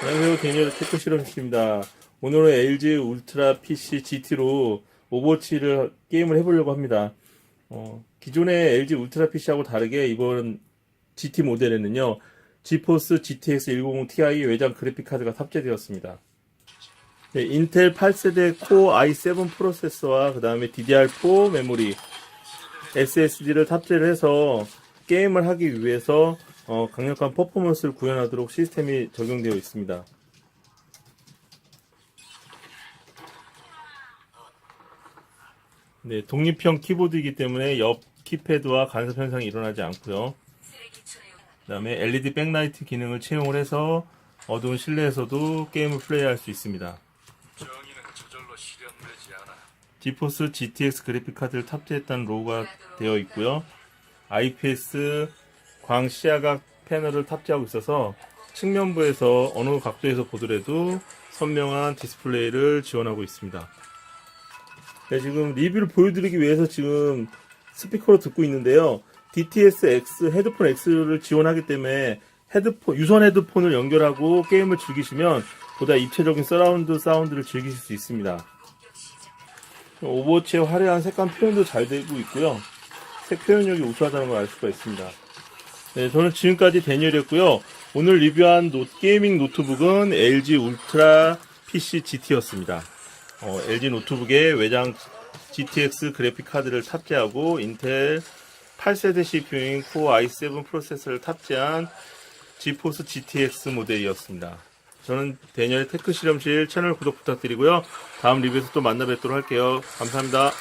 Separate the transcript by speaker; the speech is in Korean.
Speaker 1: 안녕하세요. 데니얼 테크 실험실입니다. 오늘은 LG 울트라 PC GT로 오버워치를 게임을 해보려고 합니다. 어, 기존의 LG 울트라 PC하고 다르게 이번 GT 모델에는요, 지포스 GTX 190 Ti 외장 그래픽 카드가 탑재되었습니다. 네, 인텔 8세대 코어 i7 프로세서와 그 다음에 DDR4 메모리, SSD를 탑재를 해서 게임을 하기 위해서 어, 강력한 퍼포먼스를 구현하도록 시스템이 적용되어 있습니다. 네, 독립형 키보드이기 때문에 옆 키패드와 간섭 현상이 일어나지 않고요. 그 다음에 LED 백라이트 기능을 채용을 해서 어두운 실내에서도 게임을 플레이할 수 있습니다. 지포스 GTX 그래픽 카드를 탑재했다는 로고가 되어 있고요. IPS 광 시야각 패널을 탑재하고 있어서 측면부에서 어느 각도에서 보더라도 선명한 디스플레이를 지원하고 있습니다. 네, 지금 리뷰를 보여드리기 위해서 지금 스피커로 듣고 있는데요. DTS X 헤드폰 X를 지원하기 때문에 헤드폰 유선 헤드폰을 연결하고 게임을 즐기시면 보다 입체적인 서라운드 사운드를 즐기실 수 있습니다. 오버워치의 화려한 색감 표현도 잘 되고 있고요. 색 표현력이 우수하다는 걸 알 수가 있습니다. 네, 저는 지금까지 데니얼이었고요. 오늘 리뷰한 노, 게이밍 노트북은 LG 울트라 PC GT였습니다. 어, LG 노트북에 외장 GTX 그래픽 카드를 탑재하고 인텔 8세대 CPU인 코어 i7 프로세서를 탑재한 지포스 GTX 모델이었습니다. 저는 데니얼의 테크 실험실 채널 구독 부탁드리고요. 다음 리뷰에서 또 만나 뵙도록 할게요. 감사합니다.